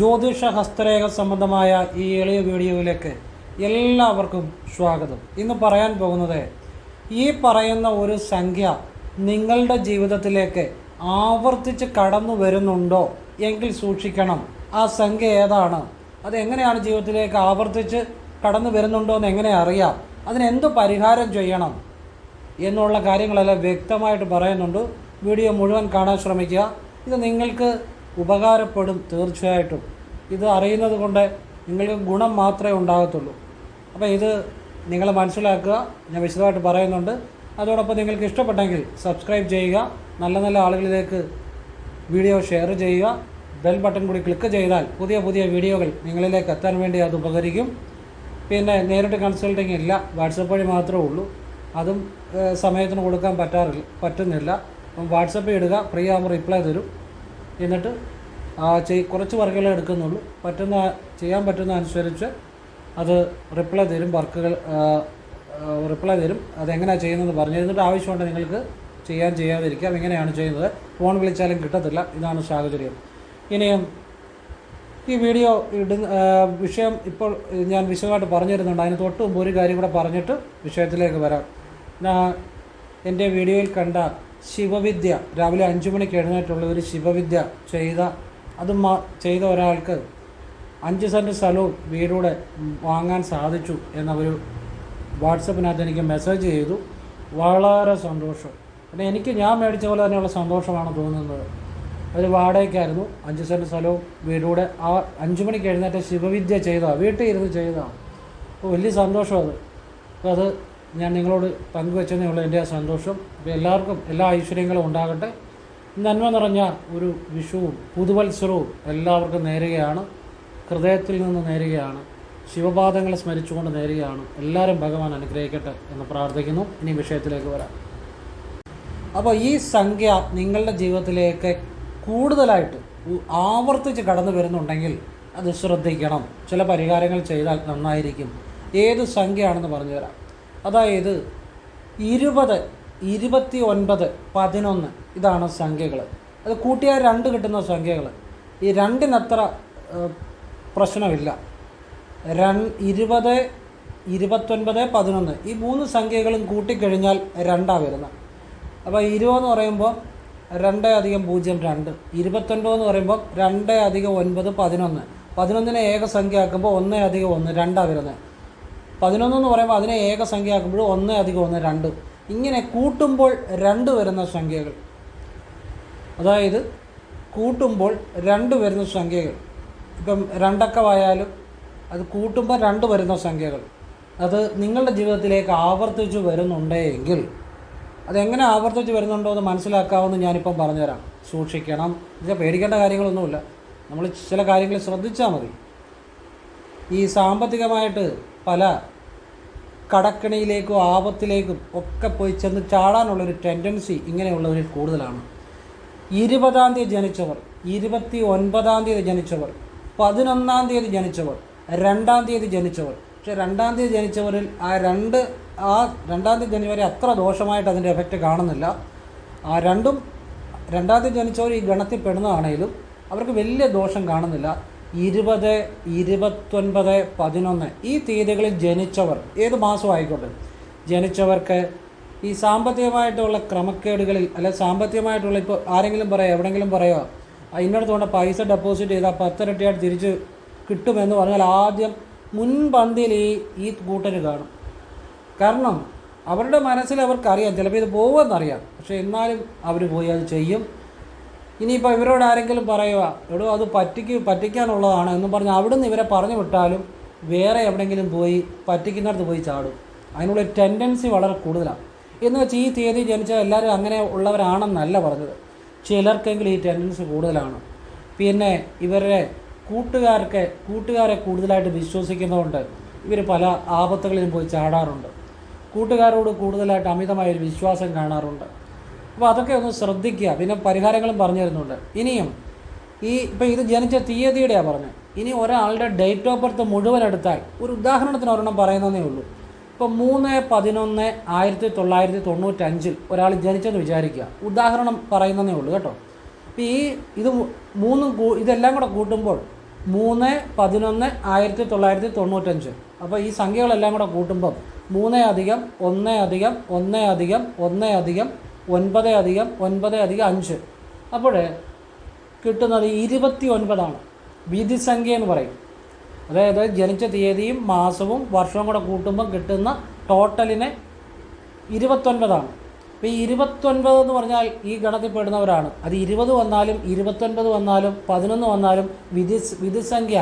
ജ്യോതിഷ ഹസ്തരേഖ സംബന്ധമായ ഈ എളിയ വീഡിയോയിലേക്ക് എല്ലാവർക്കും സ്വാഗതം. ഇന്ന് പറയാൻ പോകുന്നത് ഈ പറയുന്ന ഒരു സംഖ്യ നിങ്ങളുടെ ജീവിതത്തിലേക്ക് ആവർത്തിച്ച് കടന്നു വരുന്നുണ്ടോ എങ്കിൽ സൂക്ഷിക്കണം. ആ സംഖ്യ ഏതാണ്? അതെങ്ങനെയാണ് ജീവിതത്തിലേക്ക് ആവർത്തിച്ച് കടന്നു വരുന്നുണ്ടോ എന്ന് എങ്ങനെ അറിയാം? അതിനെന്ത് പരിഹാരം ചെയ്യണം എന്നുള്ള കാര്യങ്ങളെല്ലാം വ്യക്തമായിട്ട് പറയുന്നുണ്ട്. വീഡിയോ മുഴുവൻ കാണാൻ ശ്രമിക്കുക. ഇത് നിങ്ങൾക്ക് ഉപകാരപ്പെടും തീർച്ചയായിട്ടും. ഇത് അറിയുന്നത് കൊണ്ട് നിങ്ങൾക്ക് ഗുണം മാത്രമേ ഉണ്ടാകത്തുള്ളൂ. അപ്പോൾ ഇത് നിങ്ങൾ മനസ്സിലാക്കുക. ഞാൻ വിശദമായിട്ട് പറയുന്നുണ്ട്. അതോടൊപ്പം നിങ്ങൾക്ക് ഇഷ്ടപ്പെട്ടെങ്കിൽ സബ്സ്ക്രൈബ് ചെയ്യുക. നല്ല നല്ല ആളുകളിലേക്ക് വീഡിയോ ഷെയർ ചെയ്യുക. ബെൽ ബട്ടൺ കൂടി ക്ലിക്ക് ചെയ്താൽ പുതിയ പുതിയ വീഡിയോകൾ നിങ്ങളിലേക്ക് എത്താൻ വേണ്ടി അത് ഉപകരിക്കും. പിന്നെ നേരിട്ട് കൺസൾട്ടിങ് ഇല്ല. വാട്സപ്പ് വഴി മാത്രമേ ഉള്ളൂ. അതും സമയത്തിന് കൊടുക്കാൻ പറ്റാറില്ല പറ്റുന്നില്ല. അപ്പം വാട്സപ്പ് ഇടുക. ഫ്രീ ആകുമ്പോൾ റിപ്ലൈ തരും. എന്നിട്ട് ചെയ് കുറച്ച് വർക്കുകളെ എടുക്കുന്നുള്ളൂ. പറ്റുന്ന ചെയ്യാൻ പറ്റുന്ന അനുസരിച്ച് അത് റിപ്ലൈ തരും വർക്കുകൾ റിപ്ലൈ തരും. അതെങ്ങനെയാണ് ചെയ്യുന്നത് പറഞ്ഞു എന്നിട്ട് ആവശ്യമുണ്ട് നിങ്ങൾക്ക് ചെയ്യാൻ ചെയ്യാതിരിക്കാം. എങ്ങനെയാണ് ചെയ്യുന്നത്. ഫോൺ വിളിച്ചാലും കിട്ടത്തില്ല. ഇതാണ് സാഹചര്യം. ഇനിയും ഈ വീഡിയോ ഇടുന്ന വിഷയം ഇപ്പോൾ ഞാൻ വിശദമായിട്ട് പറഞ്ഞു തരുന്നുണ്ട് അതിന് തൊട്ട് മുമ്പ് ഒരു കാര്യം കൂടെ പറഞ്ഞിട്ട് വിഷയത്തിലേക്ക് വരാം. ഞാൻ എന്റെ വീഡിയോയിൽ കണ്ട ശിവവിദ്യ രാവിലെ അഞ്ച് മണിക്ക് എഴുന്നേറ്റുള്ള ഒരു ശിവവിദ്യ ചെയ്ത അത് ചെയ്ത ഒരാൾക്ക് അഞ്ച് സെന്റ് സ്ഥലവും വീടൂടെ വാങ്ങാൻ സാധിച്ചു എന്നവർ വാട്സപ്പിനകത്ത് എനിക്ക് മെസ്സേജ് ചെയ്തു. വളരെ സന്തോഷം. പിന്നെ എനിക്ക് ഞാൻ മേടിച്ച പോലെ തന്നെയുള്ള സന്തോഷമാണ് തോന്നുന്നത്. ഒരു വാടകയ്ക്കായിരുന്നു അഞ്ച് സെന്റ് സ്ഥലവും വീടൂടെ. ആ അഞ്ച് മണിക്ക് എഴുന്നേറ്റ ശിവവിദ്യ ചെയ്തതാണ് വീട്ടിൽ ഇരുന്ന് ചെയ്തതാണ് അപ്പോൾ വലിയ സന്തോഷം അത്. അപ്പോൾ അത് ഞാൻ നിങ്ങളോട് പങ്കുവെച്ചതേ എന്റെ ആ സന്തോഷം. അപ്പോൾ എല്ലാവർക്കും എല്ലാ ഐശ്വര്യങ്ങളും ഉണ്ടാകട്ടെ. നന്മ നിറഞ്ഞ ഒരു വിഷുവും പുതുവത്സരവും എല്ലാവർക്കും നേരുകയാണ്. ഹൃദയത്തിൽ നിന്ന് നേരുകയാണ്. ശിവപാദങ്ങളെ സ്മരിച്ചുകൊണ്ട് നേരുകയാണ്. എല്ലാവരും ഭഗവാൻ അനുഗ്രഹിക്കട്ടെ എന്ന് പ്രാർത്ഥിക്കുന്നു. ഇനി വിഷയത്തിലേക്ക് വരാം. അപ്പോൾ ഈ സംഖ്യ നിങ്ങളുടെ ജീവിതത്തിലേക്ക് കൂടുതലായിട്ട് ആവർത്തിച്ച് കടന്നു വരുന്നുണ്ടെങ്കിൽ അത് ശ്രദ്ധിക്കണം. ചില പരിഹാരങ്ങൾ ചെയ്താൽ നന്നായിരിക്കും. ഏത് സംഖ്യയാണെന്ന് പറഞ്ഞു തരാം. അതായത് ഇരുപത് ഇരുപത്തി ഒൻപത് പതിനൊന്ന് ഇതാണ് സംഖ്യകൾ അത് കൂട്ടിയാൽ രണ്ട് കിട്ടുന്ന സംഖ്യകൾ ഈ രണ്ടിനത്ര പ്രശ്നമില്ല. രൺ ഇരുപത് ഇരുപത്തൊൻപത് പതിനൊന്ന് ഈ മൂന്ന് സംഖ്യകളും കൂട്ടിക്കഴിഞ്ഞാൽ രണ്ടാണ് വരുന്നത് അപ്പോൾ ഇരുപതെന്ന് പറയുമ്പോൾ രണ്ട് അധികം പൂജ്യം രണ്ട്. ഇരുപത്തൊൻപത് എന്ന് പറയുമ്പോൾ രണ്ട് അധികം ഒൻപത് പതിനൊന്ന്. പതിനൊന്നിനെ ഏകസംഖ്യ ആക്കുമ്പോൾ ഒന്ന് അധികം ഒന്ന് രണ്ടാണ് വരുന്നത് പതിനൊന്ന് എന്ന് പറയുമ്പോൾ അതിനെ ഏകസംഖ്യ ആക്കുമ്പോൾ ഒന്ന് അധികം ഒന്ന് രണ്ട്. ഇങ്ങനെ കൂട്ടുമ്പോൾ രണ്ട് വരുന്ന സംഖ്യകൾ. അതായത് കൂട്ടുമ്പോൾ രണ്ട് വരുന്ന സംഖ്യകൾ. ഇപ്പം രണ്ടക്കമായാലും അത് കൂട്ടുമ്പോൾ രണ്ട് വരുന്ന സംഖ്യകൾ. അത് നിങ്ങളുടെ ജീവിതത്തിലേക്ക് ആവർത്തിച്ച് വരുന്നുണ്ടെങ്കിൽ അതെങ്ങനെ ആവർത്തിച്ച് വരുന്നുണ്ടോ എന്ന് മനസ്സിലാക്കാമെന്ന് ഞാനിപ്പം പറഞ്ഞുതരാം. സൂക്ഷിക്കണം. ഇത് പേടിക്കേണ്ട കാര്യങ്ങളൊന്നുമില്ല. നമ്മൾ ചില കാര്യങ്ങൾ ശ്രദ്ധിച്ചാൽ മതി. ഈ സാമ്പത്തികമായിട്ട് പല കടക്കണിയിലേക്കും ആപത്തിലേക്കും ഒക്കെ പോയി ചെന്ന് ചാടാനുള്ളൊരു ടെൻഡൻസി ഇങ്ങനെയുള്ളവരിൽ കൂടുതലാണ്. ഇരുപതാം തീയതി ജനിച്ചവർ ഇരുപത്തി ഒൻപതാം തീയതി ജനിച്ചവർ പതിനൊന്നാം തീയതി ജനിച്ചവർ രണ്ടാം തീയതി ജനിച്ചവർ. പക്ഷേ രണ്ടാം തീയതി ജനിച്ചവരിൽ ആ രണ്ട് ആ രണ്ടാം തീയതി ജനിച്ചവരെ അത്ര ദോഷമായിട്ട് അതിന്റെ എഫക്റ്റ് കാണുന്നില്ല. ആ രണ്ടും രണ്ടാം തീയതി ജനിച്ചവർ ഈ ഗണത്തിൽ പെടുന്നതാണേലും അവർക്ക് വലിയ ദോഷം കാണുന്നില്ല. ഇരുപത് ഇരുപത്തൊൻപത് പതിനൊന്ന് ഈ തീയതികളിൽ ജനിച്ചവർ ഏത് മാസം ആയിക്കോട്ടെ ജനിച്ചവർക്ക് ഈ സാമ്പത്തികമായിട്ടുള്ള ക്രമക്കേടുകളിൽ അല്ലെ സാമ്പത്തികമായിട്ടുള്ള ഇപ്പോൾ ആരെങ്കിലും പറയാം എവിടെയെങ്കിലും പറയുക ഇന്നടത്ത് കൊണ്ട് പൈസ ഡെപ്പോസിറ്റ് ചെയ്താൽ പത്തിരട്ടിയായിട്ട് തിരിച്ച് കിട്ടുമെന്ന് പറഞ്ഞാൽ ആദ്യം മുൻപന്തിയിൽ ഈ ഈ കൂട്ടർ കാണും. കാരണം അവരുടെ മനസ്സിൽ അവർക്കറിയാം ചിലപ്പോൾ ഇത് പോകുമെന്നറിയാം പക്ഷേ എന്നാലും അവർ പോയി അത് ചെയ്യും. ഇനിയിപ്പോൾ ഇവരോട് ആരെങ്കിലും പറയുക എടോ അത് പറ്റിക്ക് പറ്റിക്കാനുള്ളതാണ് എന്ന് പറഞ്ഞ് അവിടുന്ന് ഇവരെ പറഞ്ഞു വിട്ടാലും വേറെ എവിടെയെങ്കിലും പോയി പറ്റിക്കുന്നിടത്ത് പോയി ചാടും. അതിനുള്ള ടെൻഡൻസി വളരെ കൂടുതലാണ് എന്ന് വെച്ചാൽ ഈ തീയതി ജനിച്ച എല്ലാവരും അങ്ങനെ ഉള്ളവരാണെന്നല്ല പറഞ്ഞത്. ചിലർക്കെങ്കിലും ഈ ടെൻഡൻസി കൂടുതലാണ്. പിന്നെ ഇവരുടെ കൂട്ടുകാർക്ക് കൂട്ടുകാരെ കൂടുതലായിട്ട് വിശ്വസിക്കുന്നതുകൊണ്ട് ഇവർ പല ആപത്തുകളിലും പോയി ചാടാറുണ്ട്. കൂട്ടുകാരോട് കൂടുതലായിട്ട് അമിതമായ ഒരു വിശ്വാസം കാണാറുണ്ട്. അപ്പോൾ അതൊക്കെ ഒന്ന് ശ്രദ്ധിക്കുക. പിന്നെ പരിഹാരങ്ങളും പറഞ്ഞു തരുന്നുണ്ട് ഇനിയും ഈ ഇപ്പം ഇത് ജനിച്ച തീയതിയുടെയാണ് പറഞ്ഞത്. ഇനി ഒരാളുടെ ഡേറ്റ് ഓഫ് ബർത്ത് മുഴുവൻ എടുത്താൽ ഒരു ഉദാഹരണത്തിന് ഒരെണ്ണം പറയുന്നതേ ഉള്ളൂ. ഇപ്പം മൂന്ന് പതിനൊന്ന് ആയിരത്തി തൊള്ളായിരത്തി തൊണ്ണൂറ്റഞ്ചിൽ ഒരാൾ ജനിച്ചെന്ന് വിചാരിക്കുക. ഉദാഹരണം പറയുന്നതേ ഉള്ളൂ കേട്ടോ. അപ്പോൾ ഈ ഇത് മൂന്നും ഇതെല്ലാം കൂടെ കൂട്ടുമ്പോൾ മൂന്ന് പതിനൊന്ന് ആയിരത്തി തൊള്ളായിരത്തി തൊണ്ണൂറ്റഞ്ച് അപ്പോൾ ഈ സംഖ്യകളെല്ലാം കൂടെ കൂട്ടുമ്പം മൂന്ന് അധികം ഒന്ന് അധികം ഒന്ന് അധികം ഒന്ന് അധികം ഒൻപത് അധികം ഒൻപത് അധികം അഞ്ച്. അപ്പോൾ കിട്ടുന്നത് ഇരുപത്തി ഒൻപതാണ് വിധിസംഖ്യ എന്ന് പറയും. അതായത് ജനിച്ച തീയതിയും മാസവും വർഷവും കൂടെ കൂട്ടുമ്പോൾ കിട്ടുന്ന ടോട്ടലിനെ ഇരുപത്തൊൻപതാണ്. അപ്പോൾ ഈ ഇരുപത്തൊൻപത് എന്ന് പറഞ്ഞാൽ ഈ ഗണത്തിൽ പെടുന്നവരാണ്. അത് ഇരുപത് വന്നാലും ഇരുപത്തൊൻപത് വന്നാലും പതിനൊന്ന് വന്നാലും വിധി വിധിസംഖ്യ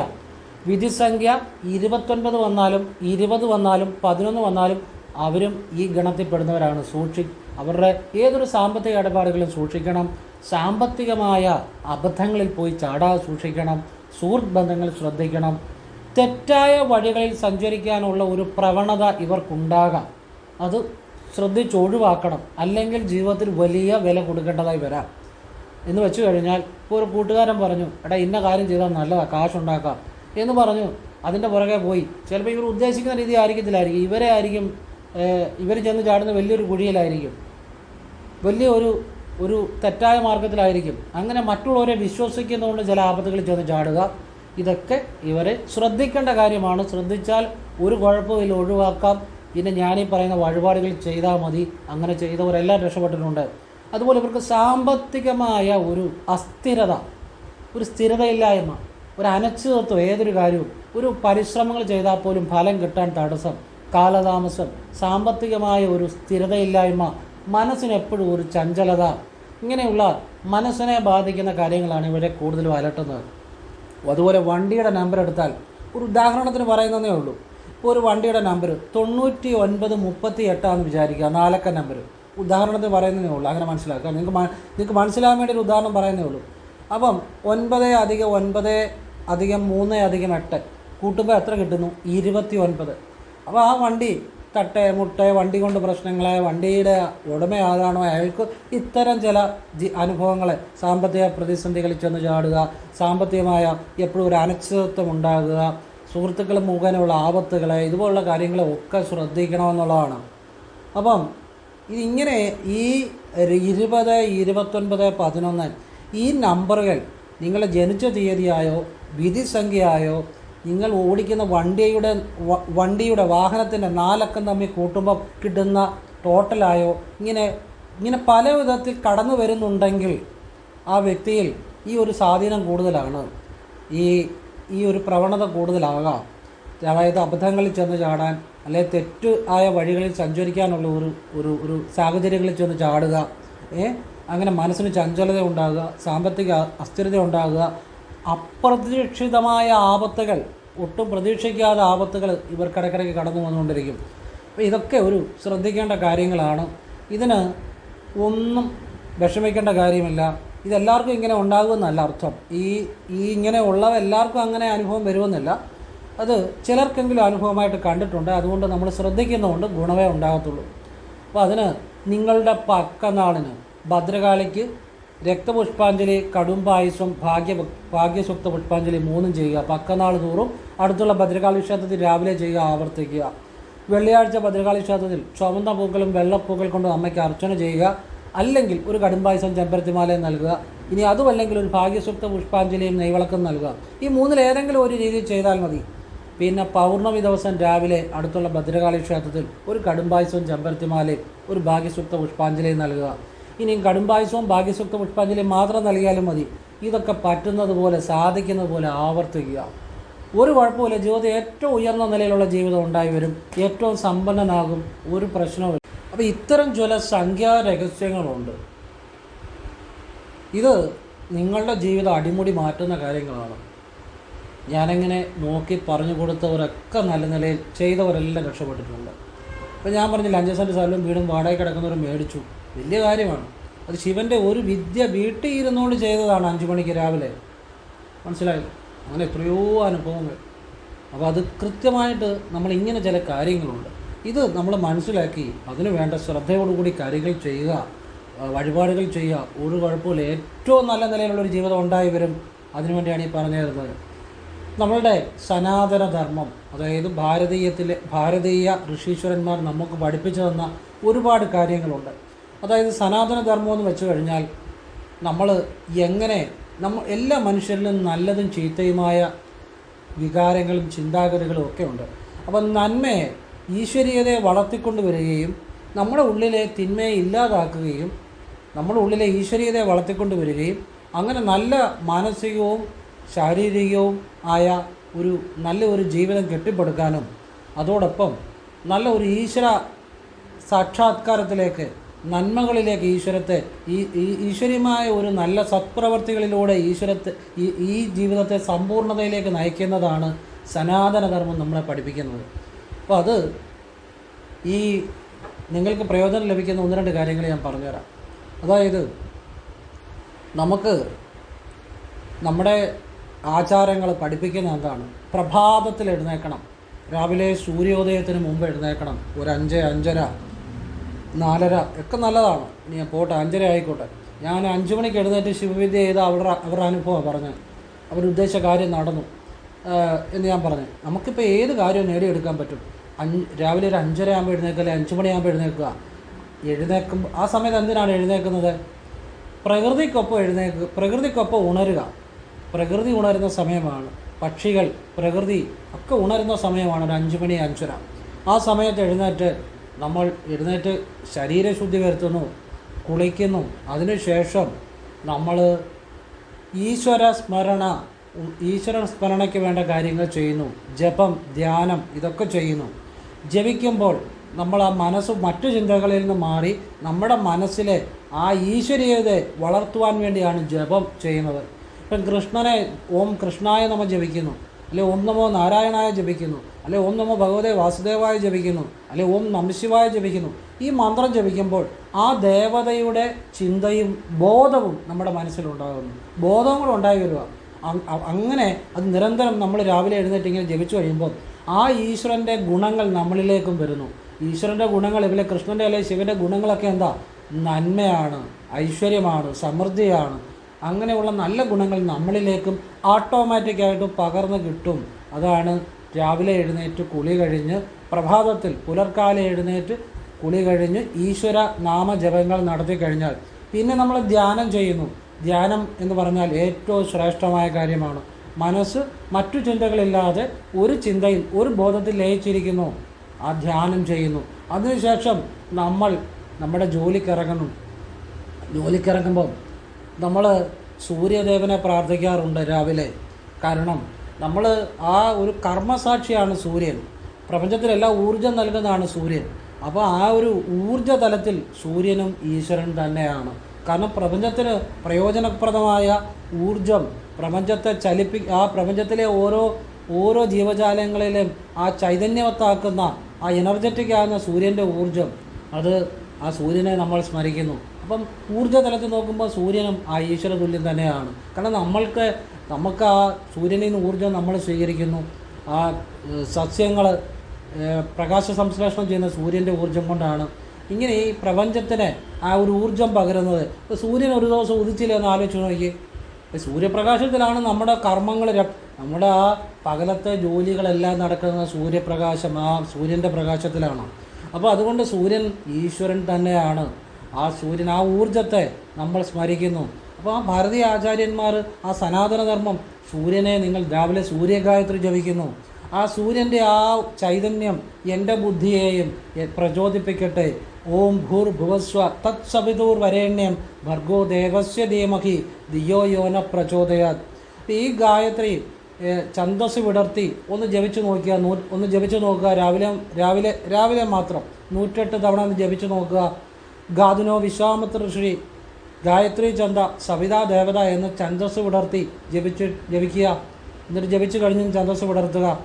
വിധിസംഖ്യ ഇരുപത്തൊൻപത് വന്നാലും ഇരുപത് വന്നാലും പതിനൊന്ന് വന്നാലും അവരും ഈ ഗണത്തിൽപ്പെടുന്നവരാണ്. സൂക്ഷി അവരുടെ ഏതൊരു സാമ്പത്തിക ഇടപാടുകളും സൂക്ഷിക്കണം. സാമ്പത്തികമായ അബദ്ധങ്ങളിൽ പോയി ചാടാതെ സൂക്ഷിക്കണം. സുഹൃത്ത് ബന്ധങ്ങൾ ശ്രദ്ധിക്കണം. തെറ്റായ വഴികളിൽ സഞ്ചരിക്കാനുള്ള ഒരു പ്രവണത ഇവർക്കുണ്ടാകാം. അത് ശ്രദ്ധിച്ച് ഒഴിവാക്കണം. അല്ലെങ്കിൽ ജീവിതത്തിൽ വലിയ വില കൊടുക്കേണ്ടതായി വരാം. എന്ന് വെച്ചു കഴിഞ്ഞാൽ ഒരു കൂട്ടുകാരൻ പറഞ്ഞു എടാ ഇന്ന കാര്യം ചെയ്താൽ നല്ലതാണ് കാശുണ്ടാക്കാം. എന്ന് പറഞ്ഞു അതിന്റെ പുറകെ പോയി. ചിലപ്പോൾ ഇവർ ഉദ്ദേശിക്കുന്ന രീതി ആയിരിക്കത്തില്ലായിരിക്കും. ഇവരെ ആയിരിക്കും ഇവർ ചെന്ന് ചാടുന്ന വലിയൊരു കുഴിയിലായിരിക്കും. വലിയ ഒരു ഒരു തെറ്റായ മാർഗത്തിലായിരിക്കും. അങ്ങനെ മറ്റുള്ളവരെ വിശ്വസിക്കുന്നതുകൊണ്ട് ചില ആപത്തുകളിൽ ചെന്ന് ചാടുക. ഇതൊക്കെ ഇവരെ ശ്രദ്ധിക്കേണ്ട കാര്യമാണ്. ശ്രദ്ധിച്ചാൽ ഒരു കുഴപ്പമില്ല ഒഴിവാക്കാം. പിന്നെ ഞാനീ പറയുന്ന വഴിപാടുകൾ ചെയ്താൽ മതി. അങ്ങനെ ചെയ്തവരെല്ലാം രക്ഷപ്പെട്ടിട്ടുണ്ട്. അതുപോലെ ഇവർക്ക് സാമ്പത്തികമായ ഒരു അസ്ഥിരത ഒരു സ്ഥിരതയില്ലായ്മ ഒരു അനിശ്ചിതത്വം ഏതൊരു കാര്യവും ഒരു പരിശ്രമങ്ങൾ ചെയ്താൽ പോലും ഫലം കിട്ടാൻ തടസ്സം. കാലതാമസം സാമ്പത്തികമായ ഒരു സ്ഥിരതയില്ലായ്മ മനസ്സിനെപ്പോഴും ഒരു ചഞ്ചലത. ഇങ്ങനെയുള്ള മനസ്സിനെ ബാധിക്കുന്ന കാര്യങ്ങളാണ് ഇവരെ കൂടുതലും അലട്ടുന്നത് അതുപോലെ വണ്ടിയുടെ നമ്പർ എടുത്താൽ ഒരു ഉദാഹരണത്തിന് പറയുന്നതേ ഉള്ളൂ. ഇപ്പോൾ ഒരു വണ്ടിയുടെ നമ്പർ തൊണ്ണൂറ്റി ഒൻപത് മുപ്പത്തി എട്ടാന്ന് വിചാരിക്കുക നാലക്ക നമ്പർ ഉദാഹരണത്തിന് പറയുന്നതേ ഉള്ളൂ അങ്ങനെ മനസ്സിലാക്കുക. നിങ്ങൾക്ക് നിങ്ങൾക്ക് മനസ്സിലാകാൻ വേണ്ടി ഒരു ഉദാഹരണം പറയുന്നേ ഉള്ളൂ. അപ്പം ഒൻപത് അധികം ഒൻപത് അധികം മൂന്ന് അധികം എട്ട് കൂട്ടുമ്പോൾ എത്ര കിട്ടുന്നു? ഇരുപത്തി ഒൻപത് അപ്പോൾ ആ വണ്ടി തട്ട് മുട്ട് വണ്ടി കൊണ്ട് പ്രശ്നങ്ങൾ വണ്ടിയുടെ ഉടമ ആരാണോ അയാൾക്ക് ഇത്തരം ചില ജി അനുഭവങ്ങൾ സാമ്പത്തിക പ്രതിസന്ധികളിൽ ചെന്ന് ചാടുക സാമ്പത്തികമായ എപ്പോഴും ഒരു അനിശ്ചിതത്വം ഉണ്ടാകുക സുഹൃത്തുക്കൾ മുഖേനയുള്ള ആപത്തുകൾ ഇതുപോലുള്ള കാര്യങ്ങളൊക്കെ ശ്രദ്ധിക്കണമെന്നുള്ളതാണ്. അപ്പം ഇതിങ്ങനെ ഈ ഇരുപത് ഇരുപത്തൊൻപത് പതിനൊന്ന് ഈ നമ്പറുകൾ നിങ്ങളുടെ ജനിച്ച തീയതിയായോ വിധിസംഖ്യയായോ നിങ്ങൾ ഓടിക്കുന്ന വണ്ടിയുടെ വണ്ടിയുടെ വാഹനത്തിന്റെ നാലക്കം തമ്മിൽ കൂട്ടുമ്പോൾ കിട്ടുന്ന ടോട്ടലായോ ഇങ്ങനെ ഇങ്ങനെ പല വിധത്തിൽ കടന്നു വരുന്നുണ്ടെങ്കിൽ ആ വ്യക്തിയിൽ ഈ ഒരു സ്വാധീനം കൂടുതലാണ്. ഈ ഈ ഒരു പ്രവണത കൂടുതലാകാം. അതായത് അബദ്ധങ്ങളിൽ ചെന്ന് ചാടാൻ അല്ലെങ്കിൽ തെറ്റ് ആയ വഴികളിൽ സഞ്ചരിക്കാനുള്ള ഒരു ഒരു ഒരു സാഹചര്യങ്ങളിൽ ചെന്ന് ചാടുക അങ്ങനെ മനസ്സിന് ചഞ്ചലത ഉണ്ടാകുക സാമ്പത്തിക അസ്ഥിരത ഉണ്ടാകുക അപ്രതീക്ഷിതമായ ആപത്തുകൾ ഒട്ടും പ്രതീക്ഷിക്കാത്ത ആപത്തുകൾ ഇവർക്കിടക്കിടയ്ക്ക് കടന്നു വന്നുകൊണ്ടിരിക്കും. അപ്പോൾ ഇതൊക്കെ ഒരു ശ്രദ്ധിക്കേണ്ട കാര്യങ്ങളാണ്. ഇതിന് ഒന്നും വിഷമിക്കേണ്ട കാര്യമില്ല. ഇതെല്ലാവർക്കും ഇങ്ങനെ ഉണ്ടാകുമെന്നല്ല അർത്ഥം. ഈ ഈ ഇങ്ങനെ ഉള്ളവ എല്ലാവർക്കും അങ്ങനെ അനുഭവം വരുമെന്നില്ല. അത് ചിലർക്കെങ്കിലും അനുഭവമായിട്ട് കണ്ടിട്ടുണ്ട്. അതുകൊണ്ട് നമ്മൾ ശ്രദ്ധിക്കുന്നതുകൊണ്ട് ഗുണമേ ഉണ്ടാകത്തുള്ളൂ. അപ്പോൾ അതിന് നിങ്ങളുടെ പക്കനാളിന് ഭദ്രകാളിക്ക് രക്തപുഷ്പാഞ്ജലി കടുംപായസം ഭാഗ്യ ഭാഗ്യസുക്ത പുഷ്പാഞ്ജലി മൂന്നും ചെയ്യുക. പക്കനാൾ തോറും അടുത്തുള്ള ഭദ്രകാളി ക്ഷേത്രത്തിൽ രാവിലെ ചെയ്യുക ആവർത്തിക്കുക. വെള്ളിയാഴ്ച ഭദ്രകാളി ക്ഷേത്രത്തിൽ ചുവന്ന പൂക്കളും വെള്ളപ്പൂക്കൾ കൊണ്ട് അമ്മയ്ക്ക് അർച്ചന ചെയ്യുക. അല്ലെങ്കിൽ ഒരു കടുംപായസം ചെമ്പരത്തിമാലയും നൽകുക. ഇനി അതുമല്ലെങ്കിൽ ഒരു ഭാഗ്യസുക്ത പുഷ്പാഞ്ജലിയും നെയ്വിളക്കം നൽകുക. ഈ മൂന്നിൽ ഏതെങ്കിലും ഒരു രീതിയിൽ ചെയ്താൽ മതി. പിന്നെ പൗർണമി ദിവസം രാവിലെ അടുത്തുള്ള ഭദ്രകാളി ക്ഷേത്രത്തിൽ ഒരു കടുംപായസവും ചെമ്പരത്തിമാലയും ഒരു ഭാഗ്യസുക്ത പുഷ്പാഞ്ജലിയും നൽകുക. ഇനി കടുംപായസവും ഭാഗ്യസുക്ത പുഷ്പാഞ്ജലി മാത്രം നൽകിയാലും മതി. ഇതൊക്കെ പറ്റുന്നത് പോലെ സാധിക്കുന്നത് പോലെ ആവർത്തിക്കുക. ഒരു കുഴപ്പമില്ല ജീവിതത്തിൽ ഏറ്റവും ഉയർന്ന നിലയിലുള്ള ജീവിതം ഉണ്ടായി വരും. ഏറ്റവും സമ്പന്നനാകും. ഒരു പ്രശ്നവും അപ്പോൾ ഇത്തരം ചില സംഖ്യാ രഹസ്യങ്ങളുണ്ട്. ഇത് നിങ്ങളുടെ ജീവിതം അടിമുടി മാറ്റുന്ന കാര്യങ്ങളാണ്. ഞാനിങ്ങനെ നോക്കി പറഞ്ഞു കൊടുത്തവരൊക്കെ നല്ല നിലയിൽ ചെയ്തവരെല്ലാം രക്ഷപ്പെട്ടിട്ടുണ്ട്. അപ്പോൾ ഞാൻ പറഞ്ഞില്ല അഞ്ച് സെന്റ് സ്ഥലവും വീടും വാടക കിടക്കുന്നവർ മേടിച്ചു. വലിയ കാര്യമാണ്. അത് ശിവന്റെ ഒരു വിദ്യ വീട്ടിൽ ഇരുന്നുകൊണ്ട് ചെയ്തതാണ് അഞ്ചു മണിക്ക് രാവിലെ. മനസ്സിലായി? അങ്ങനെ എത്രയോ അനുഭവങ്ങൾ. അപ്പോൾ അത് കൃത്യമായിട്ട് നമ്മൾ ഇങ്ങനെ ചില കാര്യങ്ങളുണ്ട്. ഇത് നമ്മൾ മനസ്സിലാക്കി അതിന് വേണ്ട ശ്രദ്ധയോടുകൂടി കാര്യങ്ങൾ ചെയ്യുക വഴിപാടുകൾ ചെയ്യുക. ഒരു കുഴപ്പമില്ല. ഏറ്റവും നല്ല നിലയിലുള്ളൊരു ജീവിതം ഉണ്ടായി വരും. അതിനുവേണ്ടിയാണ് ഈ പറഞ്ഞു തരുന്നത് നമ്മളുടെ സനാതന ധർമ്മം അതായത് ഭാരതീയത്തിലെ ഭാരതീയ ഋഷീശ്വരന്മാർ നമുക്ക് പഠിപ്പിച്ചു തന്ന ഒരുപാട് കാര്യങ്ങളുണ്ട്. അതായത് സനാതന ധർമ്മം എന്ന് വെച്ച് കഴിഞ്ഞാൽ നമ്മൾ എങ്ങനെ നമ്മൾ എല്ലാ മനുഷ്യരിലും നല്ലതും ചീത്തയുമായ വികാരങ്ങളും ചിന്താഗതികളും ഒക്കെ ഉണ്ട്. അപ്പം നന്മയെ ഈശ്വരീയതയെ വളർത്തിക്കൊണ്ട് വരികയും നമ്മുടെ ഉള്ളിലെ തിന്മയെ ഇല്ലാതാക്കുകയും നമ്മുടെ ഉള്ളിലെ ഈശ്വരീയതയെ വളർത്തിക്കൊണ്ട് വരികയും അങ്ങനെ നല്ല മാനസികവും ശാരീരികവും ആയ ഒരു നല്ല ഒരു ജീവിതം കെട്ടിപ്പടുക്കാനും അതോടൊപ്പം നല്ല ഒരു ഈശ്വര സാക്ഷാത്കാരത്തിലേക്ക് നന്മകളിലേക്ക് ഈശ്വരത്തെ ഈ ഈ ഈശ്വര്യമായ ഒരു നല്ല സത്പ്രവർത്തികളിലൂടെ ഈശ്വരത്തെ ഈ ഈ ജീവിതത്തെ സമ്പൂർണതയിലേക്ക് നയിക്കുന്നതാണ് സനാതനധർമ്മം നമ്മളെ പഠിപ്പിക്കുന്നത്. അപ്പോൾ അത് ഈ നിങ്ങൾക്ക് പ്രയോജനം ലഭിക്കുന്ന ഒന്ന് രണ്ട് കാര്യങ്ങൾ ഞാൻ പറഞ്ഞുതരാം. അതായത് നമുക്ക് നമ്മുടെ ആചാരങ്ങൾ പഠിപ്പിക്കുന്ന എന്താണ്? പ്രഭാതത്തിൽ എഴുന്നേക്കണം രാവിലെ സൂര്യോദയത്തിന് മുമ്പ് എഴുന്നേക്കണം ഒരു അഞ്ച് അഞ്ചര. നാലര. ഒക്കെ നല്ലതാണ്. ഞാൻ പോട്ടെ അഞ്ചര ആയിക്കോട്ടെ. ഞാൻ അഞ്ച് മണിക്ക് എഴുന്നേറ്റ് ശിവവിദ്യ ചെയ്ത അവരുടെ അവരുടെ അനുഭവമാണ് പറഞ്ഞത്. അവരുദ്ദേശ കാര്യം നടന്നു. എന്ന് ഞാൻ പറഞ്ഞു. നമുക്കിപ്പോൾ ഏത് കാര്യവും നേടിയെടുക്കാൻ പറ്റും? അഞ്ച് രാവിലെ ഒരു അഞ്ചര ആകുമ്പോൾ എഴുന്നേക്കുക അല്ലെങ്കിൽ അഞ്ച് മണിയാകുമ്പോൾ എഴുന്നേൽക്കുക? എഴുന്നേൽക്കുമ്പോൾ ആ സമയത്ത് എന്തിനാണ് എഴുന്നേൽക്കുന്നത്? പ്രകൃതിക്കൊപ്പം എഴുന്നേൽക്കുക പ്രകൃതിക്കൊപ്പം ഉണരുക. പ്രകൃതി ഉണരുന്ന സമയമാണ്. പക്ഷികൾ പ്രകൃതി ഒക്കെ ഉണരുന്ന സമയമാണ് ഒരു അഞ്ച് മണി അഞ്ചര. ആ സമയത്ത് എഴുന്നേറ്റ് നമ്മൾ എഴുന്നേറ്റ് ശരീരശുദ്ധി വരുത്തുന്നു കുളിക്കുന്നു. അതിനുശേഷം നമ്മൾ ഈശ്വര സ്മരണ ഈശ്വര സ്മരണയ്ക്ക് വേണ്ട കാര്യങ്ങൾ ചെയ്യുന്നു. ജപം ധ്യാനം ഇതൊക്കെ ചെയ്യുന്നു. ജപിക്കുമ്പോൾ നമ്മൾ ആ മനസ്സ് മറ്റു ചിന്തകളിൽ നിന്ന് മാറി നമ്മുടെ മനസ്സിലെ ആ ഈശ്വരീയതയെ വളർത്തുവാൻ വേണ്ടിയാണ് ജപം ചെയ്യുന്നത്. ഇപ്പം കൃഷ്ണനെ ഓം കൃഷ്ണായ നമ്മൾ ജപിക്കുന്നു. അല്ലെ ഓം നമോ നാരായണായ ജപിക്കുന്നു. അല്ലെ ഓം നമോ ഭഗവതേ വാസുദേവായ ജപിക്കുന്നു. അല്ലെ ഓം നമശിവായ ജപിക്കുന്നു. ഈ മന്ത്രം ജപിക്കുമ്പോൾ ആ ദേവതയുടെ ചിന്തയും ബോധവും നമ്മുടെ മനസ്സിലുണ്ടാകുന്നു. ബോധവും കൂടെ ഉണ്ടായി വരിക. അങ്ങനെ അത് നിരന്തരം നമ്മൾ രാവിലെ എഴുന്നേറ്റ് ഇങ്ങനെ ജപിച്ചു കഴിയുമ്പോൾ ആ ഈശ്വരന്റെ ഗുണങ്ങൾ നമ്മളിലേക്കും വരുന്നു. ഈശ്വരന്റെ ഗുണങ്ങൾ ഇവിടെ കൃഷ്ണന്റെ അല്ലെങ്കിൽ ശിവന്റെ ഗുണങ്ങളൊക്കെ എന്താ? നന്മയാണ് ഐശ്വര്യമാണ് സമൃദ്ധിയാണ് അങ്ങനെയുള്ള നല്ല ഗുണങ്ങൾ നമ്മളിലേക്കും ഓട്ടോമാറ്റിക്കായിട്ടും പകർന്നു കിട്ടും. അതാണ് രാവിലെ എഴുന്നേറ്റ് കുളി കഴിഞ്ഞ് പ്രഭാതത്തിൽ പുലർക്കാലം എഴുന്നേറ്റ് കുളി കഴിഞ്ഞ് ഈശ്വര നാമജപങ്ങൾ നടത്തി കഴിഞ്ഞാൽ പിന്നെ നമ്മൾ ധ്യാനം ചെയ്യുന്നു. ധ്യാനം എന്ന് പറഞ്ഞാൽ ഏറ്റവും ശ്രേഷ്ഠമായ കാര്യമാണ്. മനസ്സ് മറ്റു ചിന്തകളില്ലാതെ ഒരു ചിന്തയിൽ ഒരു ബോധത്തിൽ ലയിച്ചിരിക്കുന്നു. ആ ധ്യാനം ചെയ്യുന്നു. അതിനുശേഷം നമ്മൾ നമ്മുടെ ജോലിക്കിറങ്ങുന്നു ജോലിക്കിറങ്ങുമ്പം നമ്മൾ സൂര്യദേവനെ പ്രാർത്ഥിക്കാറുണ്ട് രാവിലെ. കാരണം നമ്മൾ ആ ഒരു കർമ്മസാക്ഷിയാണ് സൂര്യൻ. പ്രപഞ്ചത്തിലെല്ലാം ഊർജം നൽകുന്നതാണ് സൂര്യൻ. അപ്പോൾ ആ ഒരു ഊർജ തലത്തിൽ സൂര്യനും ഈശ്വരൻ തന്നെയാണ്. കാരണം പ്രപഞ്ചത്തിന് പ്രയോജനപ്രദമായ ഊർജം പ്രപഞ്ചത്തെ ചലിപ്പി ആ പ്രപഞ്ചത്തിലെ ഓരോ ഓരോ ജീവജാലങ്ങളിലും ആ ചൈതന്യവത്താക്കുന്ന ആ എനർജറ്റിക് ആകുന്ന സൂര്യന്റെ ഊർജം അത് ആ സൂര്യനെ നമ്മൾ സ്മരിക്കുന്നു. അപ്പം ഊർജ തലത്തിൽ നോക്കുമ്പോൾ സൂര്യനും ആ ഈശ്വര തുല്യം തന്നെയാണ്. കാരണം നമ്മൾക്ക് നമുക്ക് ആ സൂര്യനിൽ നിന്ന് ഊർജം നമ്മൾ സ്വീകരിക്കുന്നു. ആ സസ്യങ്ങൾ പ്രകാശ സംശ്ലേഷണം ചെയ്യുന്ന സൂര്യന്റെ ഊർജം കൊണ്ടാണ്. ഇങ്ങനെ ഈ പ്രപഞ്ചത്തിന് ആ ഒരു ഊർജം പകരുന്നത്. ഇപ്പോൾ സൂര്യൻ ഒരു ദിവസം ഉദിച്ചില്ല എന്ന് ആലോചിച്ച് നോക്കി സൂര്യപ്രകാശത്തിലാണ് നമ്മുടെ കർമ്മങ്ങൾ നമ്മുടെ ആ പകലത്തെ ജോലികളെല്ലാം നടക്കുന്ന സൂര്യപ്രകാശം ആ സൂര്യന്റെ പ്രകാശത്തിലാണ്. അപ്പോൾ അതുകൊണ്ട് സൂര്യൻ ഈശ്വരൻ തന്നെയാണ്. ആ സൂര്യൻ ആ ഊർജത്തെ നമ്മൾ സ്മരിക്കുന്നു. അപ്പോൾ ആ ഭാരതീയ ആചാര്യന്മാർ ആ സനാതനധർമ്മം സൂര്യനെ നിങ്ങൾ രാവിലെ സൂര്യഗായത്രി ജപിക്കുന്നു. ആ സൂര്യന്റെ ആ ചൈതന്യം എന്റെ ബുദ്ധിയെയും പ്രചോദിപ്പിക്കട്ടെ. ഓം ഭൂർ ഭുവസ്വ തത് സവിതൂർ വരേണ്യം ഭർഗോ ദേവസ്യ ധീമഹി ദിയോ യോന പ്രചോദയാത്. ഈ ഗായത്രി ഛന്തസ് വിടർത്തി ഒന്ന് ജപിച്ചു നോക്കുക ഒന്ന് ജപിച്ചു നോക്കുക രാവിലെ രാവിലെ രാവിലെ മാത്രം നൂറ്റെട്ട് തവണ ഒന്ന് ജപിച്ചു നോക്കുക ഗാതുനോ വിശ്വാമിത്ര ഋഷി ഗായത്രി ചന്ദ സവിതാ ദേവത എന്ന് ഛന്ദസ് വിടർത്തി ജപിച്ച് ജപിക്കുക. എന്നിട്ട് ജപിച്ച് കഴിഞ്ഞ് ഛന്ദസ് വിടർത്തുക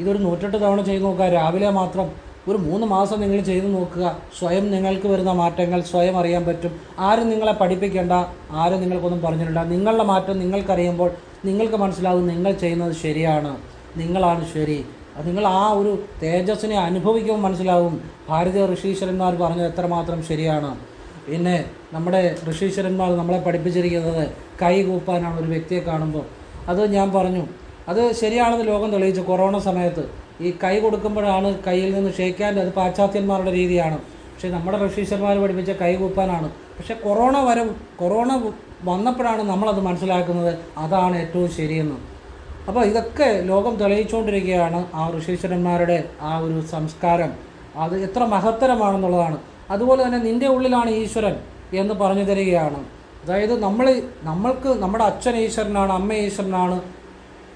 ഇതൊരു നൂറ്റെട്ട് തവണ ചെയ്തു നോക്കുക. രാവിലെ മാത്രം ഒരു മൂന്ന് മാസം നിങ്ങൾ ചെയ്തു നോക്കുക. സ്വയം നിങ്ങൾക്ക് വരുന്ന മാറ്റങ്ങൾ സ്വയം അറിയാൻ പറ്റും. ആരും നിങ്ങളെ പഠിപ്പിക്കേണ്ട. ആരും നിങ്ങൾക്കൊന്നും പറഞ്ഞിട്ടില്ല. നിങ്ങളുടെ മാറ്റം നിങ്ങൾക്കറിയുമ്പോൾ നിങ്ങൾക്ക് മനസ്സിലാകും നിങ്ങൾ ചെയ്യുന്നത് ശരിയാണ്. നിങ്ങളാണ് ശരി. നിങ്ങൾ ആ ഒരു തേജസ്സിനെ അനുഭവിക്കുമ്പോൾ മനസ്സിലാവും. ഭാരതീയ ഋഷീശ്വരന്മാർ പറഞ്ഞത് എത്രമാത്രം ശരിയാണ്. പിന്നെ നമ്മുടെ ഋഷീശ്വരന്മാർ നമ്മളെ പഠിപ്പിച്ചിരിക്കുന്നത് കൈ കൂപ്പാനാണ് ഒരു വ്യക്തിയെ കാണുമ്പോൾ. അത് ഞാൻ പറഞ്ഞു. അത് ശരിയാണെന്ന് ലോകം തെളിയിച്ചു. കൊറോണ സമയത്ത് ഈ കൈ കൊടുക്കുമ്പോഴാണ് കയ്യിൽ നിന്ന് ഷേക്കാന്റെ അത് പാശ്ചാത്യന്മാരുടെ രീതിയാണ്. പക്ഷേ നമ്മുടെ ഋഷീശ്വരന്മാർ പഠിപ്പിച്ച കൈ കൂപ്പാനാണ്. പക്ഷേ കൊറോണ വരും കൊറോണ വന്നപ്പോഴാണ് നമ്മളത് മനസ്സിലാക്കുന്നത്. അതാണ് ഏറ്റവും ശരിയെന്ന്. അപ്പോൾ ഇതൊക്കെ ലോകം തെളിയിച്ചുകൊണ്ടിരിക്കുകയാണ് ആ ഋഷീശ്വരന്മാരുടെ ആ ഒരു സംസ്കാരം. അത് എത്ര മഹത്തരമാണെന്നുള്ളതാണ്. അതുപോലെ തന്നെ നിന്റെ ഉള്ളിലാണ് ഈശ്വരൻ എന്ന് പറഞ്ഞു തരികയാണ്. അതായത് നമ്മൾ നമ്മൾക്ക് നമ്മുടെ അച്ഛൻ ഈശ്വരനാണ് അമ്മ ഈശ്വരനാണ്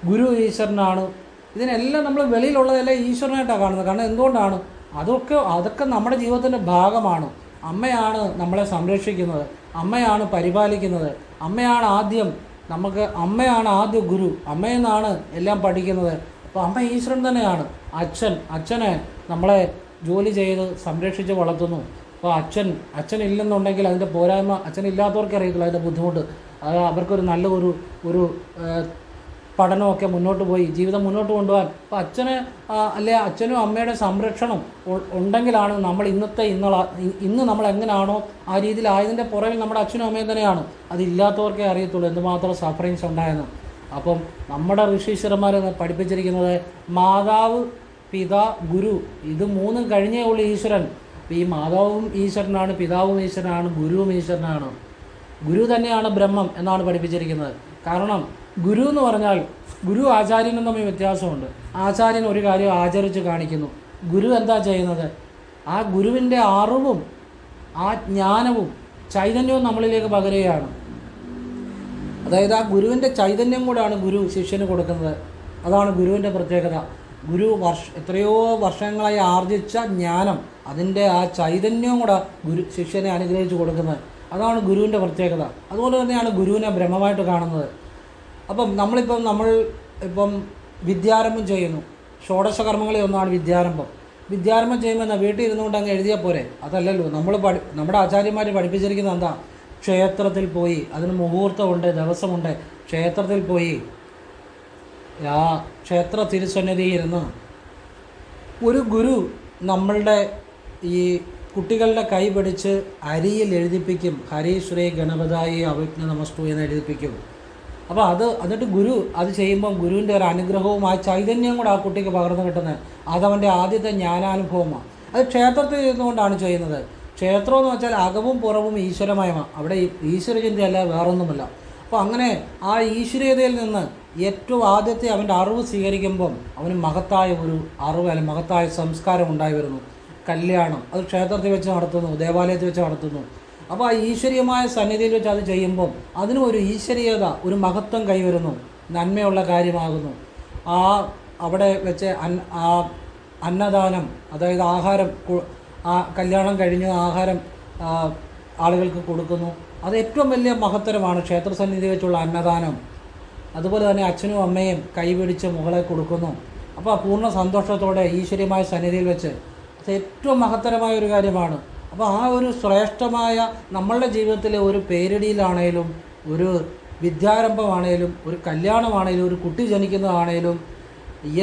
ഗുരു ഈശ്വരനാണ്. ഇതിനെല്ലാം നമ്മൾ വെളിയിലുള്ളതെല്ലാം ഈശ്വരനായിട്ടാണ് കാണുന്നത്. കാരണം എന്തുകൊണ്ടാണ്? അതൊക്കെ അതൊക്കെ നമ്മുടെ ജീവിതത്തിന്റെ ഭാഗമാണ്. അമ്മയാണ് നമ്മളെ സംരക്ഷിക്കുന്നത്. അമ്മയാണ് പരിപാലിക്കുന്നത്. അമ്മയാണ് ആദ്യം നമുക്ക് അമ്മയാണ് ആദ്യ ഗുരു. അമ്മയിൽ നിന്നാണ് എല്ലാം പഠിക്കുന്നത്. അപ്പോൾ അമ്മ ഈശ്വരൻ തന്നെയാണ്. അച്ഛൻ അച്ഛനെ നമ്മളെ ജോലി ചെയ്ത് സംരക്ഷിച്ച് വളർത്തുന്നു. അപ്പോൾ അച്ഛൻ അച്ഛൻ ഇല്ലെന്നുണ്ടെങ്കിൽ അതിന്റെ പോരായ്മ അച്ഛൻ ഇല്ലാത്തവർക്ക് അറിയത്തില്ല അതിന്റെ ബുദ്ധിമുട്ട്. അത് അവർക്കൊരു നല്ല ഒരു ഒരു പഠനമൊക്കെ മുന്നോട്ട് പോയി. ജീവിതം മുന്നോട്ട് കൊണ്ടുപോകാൻ അപ്പോൾ അച്ഛന് അല്ലെ അച്ഛനും അമ്മയുടെ സംരക്ഷണം ഉണ്ടെങ്കിലാണ് നമ്മൾ ഇന്നത്തെ ഇന്നുള്ള ഇന്ന് നമ്മൾ എങ്ങനെയാണോ ആ രീതിയിൽ രീതിയിലായതിന്റെ പുറകിൽ നമ്മുടെ അച്ഛനും അമ്മയും തന്നെയാണ്. അതില്ലാത്തവർക്കേ അറിയത്തുള്ളൂ എന്തുമാത്രം സഫറിങ്സ് ഉണ്ടായെന്ന്. അപ്പം നമ്മുടെ ഋഷീശ്വരന്മാരെ പഠിപ്പിച്ചിരിക്കുന്നത് മാതാവ് പിത ഗുരു ഇത് മൂന്നും കഴിഞ്ഞേ ഉള്ളൂ ഈശ്വരൻ. ഈ മാതാവും ഈശ്വരനാണ് പിതാവും ഈശ്വരനാണ് ഗുരുവും ഈശ്വരനാണ്. ഗുരു തന്നെയാണ് ബ്രഹ്മം എന്നാണ് പഠിപ്പിച്ചിരിക്കുന്നത്. കാരണം ഗുരു എന്ന് പറഞ്ഞാൽ ഗുരു ആചാര്യനും തമ്മിൽ വ്യത്യാസമുണ്ട്. ആചാര്യൻ ഒരു കാര്യം ആചരിച്ച് കാണിക്കുന്നു. ഗുരു എന്താ ചെയ്യുന്നത്? ആ ഗുരുവിന്റെ അറിവും ആ ജ്ഞാനവും ചൈതന്യവും നമ്മളിലേക്ക് പകരുകയാണ്. അതായത് ആ ഗുരുവിന്റെ ചൈതന്യം കൂടാണ് ഗുരു ശിഷ്യന് കൊടുക്കുന്നത്. അതാണ് ഗുരുവിന്റെ പ്രത്യേകത. ഗുരു വർഷ എത്രയോ വർഷങ്ങളായി ആർജിച്ച ജ്ഞാനം അതിന്റെ ആ ചൈതന്യവും കൂടെ ഗുരു ശിഷ്യനെ അനുഗ്രഹിച്ച് കൊടുക്കുന്നത്. അതാണ് ഗുരുവിന്റെ പ്രത്യേകത. അതുപോലെ തന്നെയാണ് ഗുരുവിനെ ബ്രഹ്മമായിട്ട് കാണുന്നത്. അപ്പം നമ്മളിപ്പം നമ്മൾ ഇപ്പം വിദ്യാരംഭം ചെയ്യുന്നു. ഷോഡശ കർമ്മങ്ങളിൽ ഒന്നാണ് വിദ്യാരംഭം. വിദ്യാരംഭം ചെയ്യുമ്പോൾ എന്നാൽ വീട്ടിൽ ഇരുന്നുകൊണ്ട് അങ്ങ് എഴുതിയാൽ പോരെ? അതല്ലല്ലോ. നമ്മൾ പഠി നമ്മുടെ ആചാര്യന്മാർ പഠിപ്പിച്ചിരിക്കുന്നത് എന്താ? ക്ഷേത്രത്തിൽ പോയി അതിന് മുഹൂർത്തമുണ്ട് ദിവസമുണ്ട് ക്ഷേത്രത്തിൽ പോയി. ആ ക്ഷേത്ര തിരുസന്നിധിയിൽ ഇരുന്ന് ഒരു ഗുരു നമ്മളുടെ ഈ കുട്ടികളുടെ കൈ പിടിച്ച് അരിയിൽ എഴുതിപ്പിക്കും. ഹരീശ്വരേ ഗണപതായി അവിഘ്ന നമസ്തു എന്ന് എഴുതിപ്പിക്കും. അപ്പോൾ അത് എന്നിട്ട് ഗുരു അത് ചെയ്യുമ്പം ഗുരുവിന്റെ ഒരു അനുഗ്രഹവും ആ ചൈതന്യവും കൂടെ ആ കുട്ടിക്ക് പകർന്നു കിട്ടുന്നത് അതവന്റെ ആദ്യത്തെ ജ്ഞാനാനുഭവമാണ് അത് ക്ഷേത്രത്തിൽ ഇരുന്നുകൊണ്ടാണ് ചെയ്യുന്നത്. ക്ഷേത്രം എന്ന് വെച്ചാൽ അകവും പുറവും ഈശ്വരമയമാണ് അവിടെ ഈശ്വരചിന്തയല്ല വേറൊന്നുമല്ല. അപ്പോൾ അങ്ങനെ ആ ഈശ്വരീയതയിൽ നിന്ന് ഏറ്റവും ആദ്യത്തെ അവന്റെ അറിവ് സ്വീകരിക്കുമ്പം അവന് മഹത്തായ ഒരു അറിവ് അല്ലെങ്കിൽ മഹത്തായ സംസ്കാരം ഉണ്ടായി വരുന്നു. കല്യാണം അത് ക്ഷേത്രത്തിൽ വെച്ച് നടത്തുന്നു ദേവാലയത്തിൽ വെച്ച് നടത്തുന്നു. അപ്പോൾ ആ ഈശ്വരീയമായ സന്നിധിയിൽ വെച്ച് അത് ചെയ്യുമ്പം അതിനും ഒരു ഈശ്വരീയത ഒരു മഹത്വം കൈവരുന്നു. നന്മയുള്ള കാര്യമാകുന്നു. ആ അവിടെ വെച്ച് ആ അന്നദാനം അതായത് ആഹാരം ആ കല്യാണം കഴിഞ്ഞ ആഹാരം ആളുകൾക്ക് കൊടുക്കുന്നു. അത് ഏറ്റവും വലിയ മഹത്തരമാണ് ക്ഷേത്രസന്നിധി വെച്ചുള്ള അന്നദാനം. അതുപോലെ തന്നെ അച്ഛനും അമ്മയും കൈപിടിച്ച് മുകളെ കൊടുക്കുന്നു. അപ്പോൾ പൂർണ സന്തോഷത്തോടെ ഈശ്വര്യമായ സന്നിധിയിൽ വെച്ച് അത് ഏറ്റവും മഹത്തരമായ ഒരു കാര്യമാണ്. അപ്പോൾ ആ ഒരു ശ്രേഷ്ഠമായ നമ്മളുടെ ജീവിതത്തിലെ ഒരു പേരിടിയിലാണേലും ഒരു വിദ്യാരംഭമാണേലും ഒരു കല്യാണമാണേലും ഒരു കുട്ടി ജനിക്കുന്നതാണേലും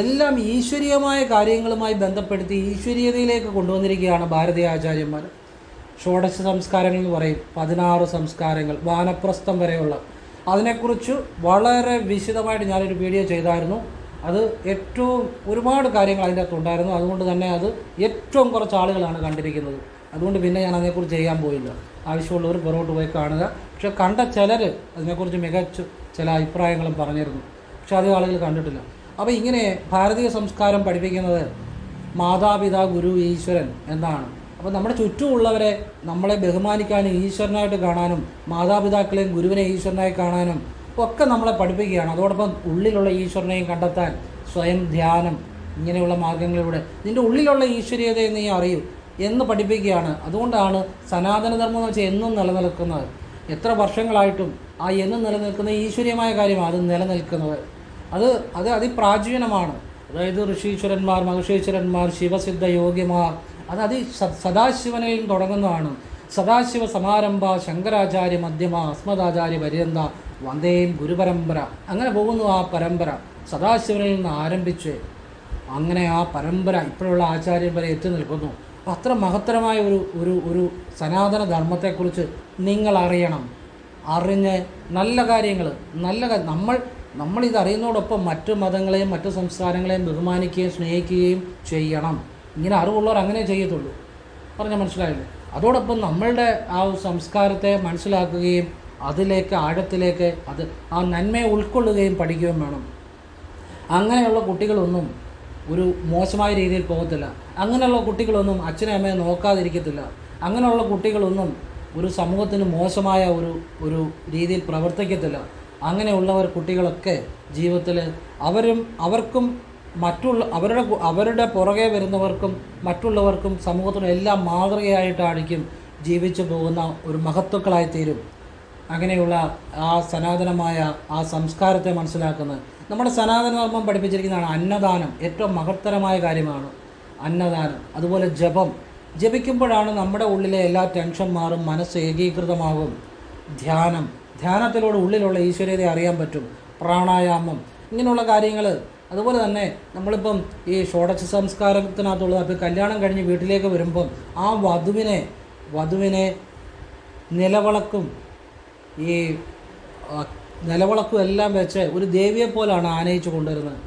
എല്ലാം ഈശ്വരീയമായ കാര്യങ്ങളുമായി ബന്ധപ്പെടുത്തി ഈശ്വരീയതയിലേക്ക് കൊണ്ടുവന്നിരിക്കുകയാണ് ഭാരതീയ ആചാര്യന്മാർ ഷോഡശ സംസ്കാരങ്ങൾ എന്ന് പറയും പതിനാറ് സംസ്കാരങ്ങൾ വാനപ്രസ്ഥം വരെയുള്ള. അതിനെക്കുറിച്ച് വളരെ വിശദമായിട്ട് ഞാനൊരു വീഡിയോ ചെയ്തായിരുന്നു. അത് ഏറ്റവും ഒരുപാട് കാര്യങ്ങൾ അതിന്റെ അകത്തുണ്ടായിരുന്നു അതുകൊണ്ട് തന്നെ അത് ഏറ്റവും കുറച്ച് ആളുകളാണ് കണ്ടിരിക്കുന്നത്. അതുകൊണ്ട് പിന്നെ ഞാൻ അതിനെക്കുറിച്ച് ചെയ്യാൻ പോയില്ല. ആവശ്യമുള്ളവർ പുറകോട്ട് പോയി കാണുക. പക്ഷെ കണ്ട ചിലർ അതിനെക്കുറിച്ച് മികച്ച ചില അഭിപ്രായങ്ങളും പറഞ്ഞിരുന്നു. പക്ഷെ അധികം ആളുകൾ കണ്ടിട്ടില്ല. അപ്പോൾ ഇങ്ങനെ ഭാരതീയ സംസ്കാരം പഠിപ്പിക്കുന്നത് മാതാപിതാ ഗുരു ഈശ്വരൻ എന്നാണ്. അപ്പോൾ നമ്മുടെ ചുറ്റുമുള്ളവരെ നമ്മളെ ബഹുമാനിക്കാനും ഈശ്വരനായിട്ട് കാണാനും മാതാപിതാക്കളെയും ഗുരുവിനെ ഈശ്വരനായി കാണാനും ഒക്കെ നമ്മളെ പഠിപ്പിക്കുകയാണ്. അതോടൊപ്പം ഉള്ളിലുള്ള ഈശ്വരനെയും കണ്ടെത്താൻ സ്വയം ധ്യാനം ഇങ്ങനെയുള്ള മാർഗങ്ങളിലൂടെ. നിന്റെ ഉള്ളിലുള്ള ഈശ്വരീയതയെ നീ അറിയൂ. എന്ന് പഠിപ്പിക്കുകയാണ്. അതുകൊണ്ടാണ് സനാതനധർമ്മം എന്ന് വെച്ചാൽ എന്നും നിലനിൽക്കുന്നത്. എത്ര വർഷങ്ങളായിട്ടും ആ എന്നും നിലനിൽക്കുന്ന ഈശ്വര്യമായ കാര്യമാണ് അത് നിലനിൽക്കുന്നത്. അത് അത് അതിപ്രാചീനമാണ്. അതായത് ഋഷീശ്വരന്മാർ മഹർഷീശ്വരന്മാർ ശിവസിദ്ധ യോഗ്യമാർ അത് അതി സദാശിവനിൽ തുടങ്ങുന്നതാണ്. സദാശിവ സമാരംഭ ശങ്കരാചാര്യ മധ്യമ അസ്മദാചാര്യ പര്യന്ത വന്ദേം ഗുരുപരമ്പര അങ്ങനെ പോകുന്നു ആ പരമ്പര. സദാശിവനിൽ നിന്ന് ആരംഭിച്ച് അങ്ങനെ ആ പരമ്പര ഇപ്പോഴുള്ള ആചാര്യൻ വരെ എത്തി നിൽക്കുന്നു. അത്ര മഹത്തരമായ ഒരു ഒരു ഒരു സനാതന ധർമ്മത്തെക്കുറിച്ച് നിങ്ങൾ അറിയണം അറിഞ്ഞ് നല്ല കാര്യങ്ങൾ നല്ല നമ്മൾ നമ്മൾ നമ്മളിത് അറിയുന്നതോടൊപ്പം മറ്റു മതങ്ങളെയും മറ്റു സംസ്കാരങ്ങളെയും ബഹുമാനിക്കുകയും സ്നേഹിക്കുകയും ചെയ്യണം. ഇങ്ങനെ അറിവുള്ളവർ അങ്ങനെ ചെയ്യത്തുള്ളൂ. പറഞ്ഞാൽ മനസ്സിലായില്ലേ? അതോടൊപ്പം നമ്മളുടെ ആ സംസ്കാരത്തെ മനസ്സിലാക്കുകയും അതിലേക്ക് ആഴത്തിലേക്ക് അത് ആ നന്മയെ ഉൾക്കൊള്ളുകയും പഠിക്കുകയും വേണം. അങ്ങനെയുള്ള കുട്ടികളൊന്നും ഒരു മോശമായ രീതിയിൽ പോകത്തില്ല. അങ്ങനെയുള്ള കുട്ടികളൊന്നും അച്ഛനെ അമ്മയെ നോക്കാതിരിക്കത്തില്ല. അങ്ങനെയുള്ള കുട്ടികളൊന്നും ഒരു സമൂഹത്തിന് മോശമായ ഒരു ഒരു രീതിയിൽ പ്രവർത്തിക്കത്തില്ല. അങ്ങനെയുള്ളവർ കുട്ടികളൊക്കെ ജീവിതത്തിൽ അവരും അവർക്കും മറ്റുള്ള അവരുടെ അവരുടെ പുറകെ വരുന്നവർക്കും മറ്റുള്ളവർക്കും സമൂഹത്തിനും എല്ലാം മാതൃകയായിട്ടായിരിക്കും ജീവിച്ചു പോകുന്ന ഒരു മഹത്വക്കളായി തീരും അങ്ങനെയുള്ള ആ സനാതനമായ ആ സംസ്കാരത്തെ മനസ്സിലാക്കുന്നത്. നമ്മുടെ സനാതനധർമ്മം പഠിപ്പിച്ചിരിക്കുന്നതാണ് അന്നദാനം. ഏറ്റവും മഹത്തരമായ കാര്യമാണ് അന്നദാനം. അതുപോലെ ജപം. ജപിക്കുമ്പോഴാണ് നമ്മുടെ ഉള്ളിലെ എല്ലാ ടെൻഷൻ മാറും മനസ്സ് ഏകീകൃതമാകും. ധ്യാനം. ധ്യാനത്തിലൂടെ ഉള്ളിലുള്ള ഈശ്വര്യതയെ അറിയാൻ പറ്റും. പ്രാണായാമം. ഇങ്ങനെയുള്ള കാര്യങ്ങൾ അതുപോലെ തന്നെ നമ്മളിപ്പം ഈ ഷോഡശ സംസ്കാരത്തിനകത്തുള്ളത് അപ്പോൾ കല്യാണം കഴിഞ്ഞ് വീട്ടിലേക്ക് വരുമ്പം ആ വധുവിനെ വധുവിനെ നിലവിളക്കും. ഈ നിലവിളക്കും എല്ലാം വെച്ച് ഒരു ദേവിയെ പോലാണ് ആനയിച്ചു കൊണ്ടുവരുന്നത്.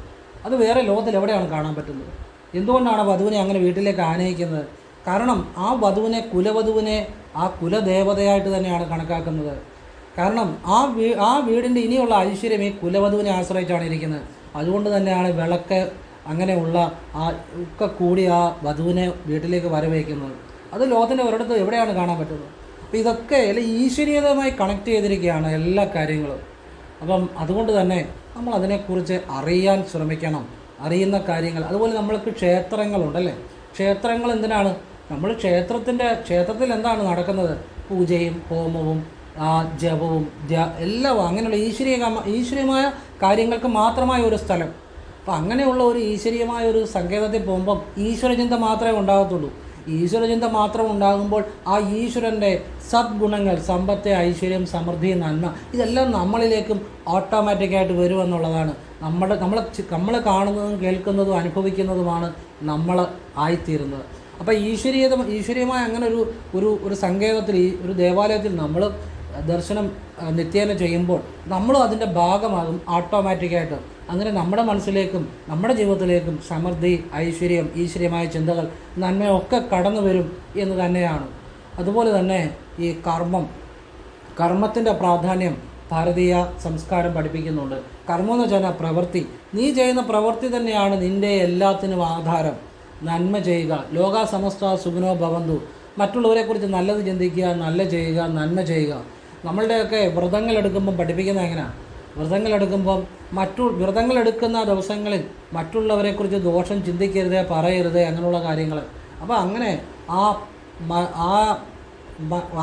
അത് വേറെ ലോകത്തിൽ എവിടെയാണ് കാണാൻ പറ്റുന്നത്? എന്തുകൊണ്ടാണ് വധുവിനെ അങ്ങനെ വീട്ടിലേക്ക് ആനയിക്കുന്നത്? കാരണം ആ വധുവിനെ കുലവധുവിനെ ആ കുലദേവതയായിട്ട് തന്നെയാണ് കണക്കാക്കുന്നത്. കാരണം ആ വീ ആ വീടിന്റെ ഇനിയുള്ള ഐശ്വര്യം ഈ കുലവധുവിനെ ആശ്രയിച്ചാണ് ഇരിക്കുന്നത്. അതുകൊണ്ട് തന്നെയാണ് വിളക്ക് അങ്ങനെയുള്ള ആ ഒക്കെ കൂടി ആ വധുവിനെ വീട്ടിലേക്ക് വരവേക്കുന്നത് അത് ലോകത്തിന്റെ ഒരിടത്ത് എവിടെയാണ് കാണാൻ പറ്റുന്നത്? അപ്പോൾ ഇതൊക്കെ അല്ലെ ഈശ്വരീയതമായി കണക്ട് ചെയ്തിരിക്കുകയാണ് എല്ലാ കാര്യങ്ങളും. അപ്പം അതുകൊണ്ട് തന്നെ നമ്മൾ അതിനെക്കുറിച്ച് അറിയാൻ ശ്രമിക്കണം. അറിയുന്ന കാര്യങ്ങൾ അതുപോലെ നമ്മൾക്ക് ക്ഷേത്രങ്ങളുണ്ടല്ലേ? ക്ഷേത്രങ്ങൾ എന്തിനാണ്? നമ്മൾ ക്ഷേത്രത്തിന്റെ ക്ഷേത്രത്തിൽ എന്താണ് നടക്കുന്നത്? പൂജയും ഹോമവും ജപവും എല്ലാം അങ്ങനെയുള്ള ഈശ്വരീയ ഈശ്വരീയമായ കാര്യങ്ങൾക്ക് മാത്രമായ ഒരു സ്ഥലം. അപ്പം അങ്ങനെയുള്ള ഒരു ഈശ്വരീയമായ ഒരു സങ്കേതത്തിൽ പോകുമ്പം ഈശ്വരചിന്ത മാത്രമേ ഉണ്ടാകത്തുള്ളൂ. ഈശ്വരചിന്ത മാത്രം ഉണ്ടാകുമ്പോൾ ആ ഈശ്വരന്റെ സദ്ഗുണങ്ങൾ സമ്പത്ത് ഐശ്വര്യം സമൃദ്ധി നന്മ ഇതെല്ലാം നമ്മളിലേക്കും ഓട്ടോമാറ്റിക്കായിട്ട് വരുമെന്നുള്ളതാണ്. നമ്മുടെ നമ്മളെ നമ്മൾ കാണുന്നതും കേൾക്കുന്നതും അനുഭവിക്കുന്നതുമാണ് നമ്മൾ ആയിത്തീരുന്നത്. അപ്പോൾ ഈശ്വരീയത ഈശ്വരീയമായ അങ്ങനെ ഒരു ഒരു ഒരു സങ്കേതത്തിൽ ഈ ഒരു ദേവാലയത്തിൽ നമ്മൾ ദർശനം നിത്യേന ചെയ്യുമ്പോൾ നമ്മളും അതിന്റെ ഭാഗമാകും ഓട്ടോമാറ്റിക്കായിട്ട് അങ്ങനെ നമ്മുടെ മനസ്സിലേക്കും നമ്മുടെ ജീവിതത്തിലേക്കും സമൃദ്ധി ഐശ്വര്യം ഈശ്വര്യമായ ചിന്തകൾ നന്മയൊക്കെ കടന്നു വരും എന്ന് തന്നെയാണ്. അതുപോലെ തന്നെ ഈ കർമ്മം കർമ്മത്തിന്റെ പ്രാധാന്യം ഭാരതീയ സംസ്കാരം പഠിപ്പിക്കുന്നുണ്ട്. കർമ്മം എന്ന് വെച്ചാൽ പ്രവൃത്തി. നീ ചെയ്യുന്ന പ്രവൃത്തി തന്നെയാണ് നിന്റെ എല്ലാത്തിനും ആധാരം. നന്മ ചെയ്യുക. ലോക സമസ്ത സുഖനോ ഭവന്തു. മറ്റുള്ളവരെക്കുറിച്ച് നല്ലത് ചിന്തിക്കുക നല്ല ചെയ്യുക നന്മ ചെയ്യുക. നമ്മളുടെയൊക്കെ വ്രതങ്ങൾ എടുക്കുമ്പം പഠിപ്പിക്കുന്നത് എങ്ങനെയാണ് വ്രതങ്ങൾ എടുക്കുമ്പം മറ്റു വ്രതങ്ങളെടുക്കുന്ന ദിവസങ്ങളിൽ മറ്റുള്ളവരെക്കുറിച്ച് ദോഷം ചിന്തിക്കരുത് പറയരുത് അങ്ങനെയുള്ള കാര്യങ്ങൾ. അപ്പോൾ അങ്ങനെ ആ ആ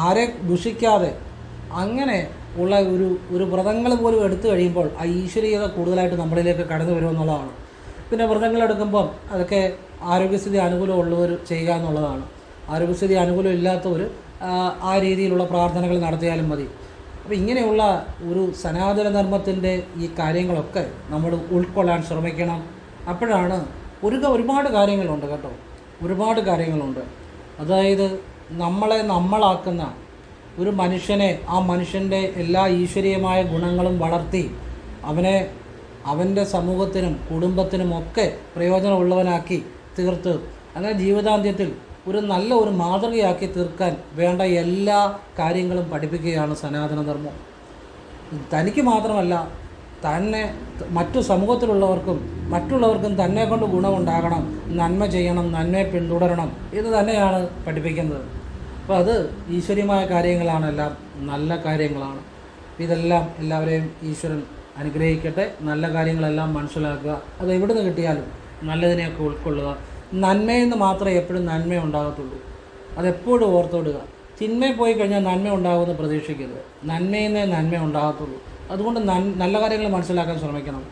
ആരെ ദുഷിക്കാതെ അങ്ങനെ ഉള്ള ഒരു ഒരു വ്രതങ്ങൾ പോലും എടുത്തു കഴിയുമ്പോൾ ആ ഈശ്വരീയത കൂടുതലായിട്ട് നമ്മളിലേക്ക് കടന്നു വരുമെന്നുള്ളതാണ് പിന്നെ വ്രതങ്ങൾ എടുക്കുമ്പോൾ അതൊക്കെ ആരോഗ്യസ്ഥിതി അനുകൂലമുള്ളവർ ചെയ്യുക എന്നുള്ളതാണ്. ആരോഗ്യസ്ഥിതി അനുകൂലം ഇല്ലാത്തവർ ആ രീതിയിലുള്ള പ്രാർത്ഥനകൾ നടത്തിയാലും മതി. അപ്പോൾ ഇങ്ങനെയുള്ള ഒരു സനാതന ധർമ്മത്തിന്റെ ഈ കാര്യങ്ങളൊക്കെ നമ്മൾ ഉൾക്കൊള്ളാൻ ശ്രമിക്കണം. അപ്പോഴാണ് ഒരു ഒരുപാട് കാര്യങ്ങളുണ്ട് കേട്ടോ. ഒരുപാട് കാര്യങ്ങളുണ്ട്. അതായത് നമ്മളെ നമ്മളാക്കുന്ന ഒരു മനുഷ്യനെ ആ മനുഷ്യന്റെ എല്ലാ ഈശ്വരീയമായ ഗുണങ്ങളും വളർത്തി അവനെ അവന്റെ സമൂഹത്തിനും കുടുംബത്തിനും ഒക്കെ പ്രയോജനമുള്ളവനാക്കി തീർത്ത്. അങ്ങനെ ജീവിതാന്ത്യത്തിൽ ഒരു നല്ല ഒരു മാതൃകയാക്കി തീർക്കാൻ വേണ്ട എല്ലാ കാര്യങ്ങളും പഠിപ്പിക്കുകയാണ് സനാതനധർമ്മം. തനിക്ക് മാത്രമല്ല തന്നെ മറ്റു സമൂഹത്തിലുള്ളവർക്കും മറ്റുള്ളവർക്കും തന്നെ കൊണ്ട് ഗുണമുണ്ടാകണം നന്മ ചെയ്യണം നന്മയെ പിന്തുടരണം ഇത് തന്നെയാണ് പഠിപ്പിക്കുന്നത്. അപ്പോൾ അത് ഈശ്വര്യമായ കാര്യങ്ങളാണെല്ലാം നല്ല കാര്യങ്ങളാണ്. ഇതെല്ലാം എല്ലാവരെയും ഈശ്വരൻ അനുഗ്രഹിക്കട്ടെ. നല്ല കാര്യങ്ങളെല്ലാം മനസ്സിലാക്കുക. അത് എവിടെ നിന്ന് കിട്ടിയാലും നല്ലതിനെയൊക്കെ ഉൾക്കൊള്ളുക. നന്മയിൽ നിന്ന് മാത്രമേ എപ്പോഴും നന്മ ഉണ്ടാകത്തുള്ളൂ. അതെപ്പോഴും ഓർത്തോടുക. തിന്മ പോയി കഴിഞ്ഞാൽ നന്മ ഉണ്ടാകുമെന്ന് പ്രതീക്ഷിക്കരുത്. നന്മയിൽ നിന്നേ നന്മ ഉണ്ടാകത്തുള്ളൂ. അതുകൊണ്ട് നല്ല കാര്യങ്ങൾ മനസ്സിലാക്കാൻ ശ്രമിക്കണം.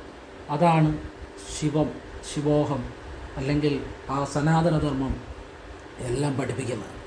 അതാണ് ശിവം ശിവോഹം അല്ലെങ്കിൽ ആ സനാതനധർമ്മം എല്ലാം പഠിപ്പിക്കുന്നത്.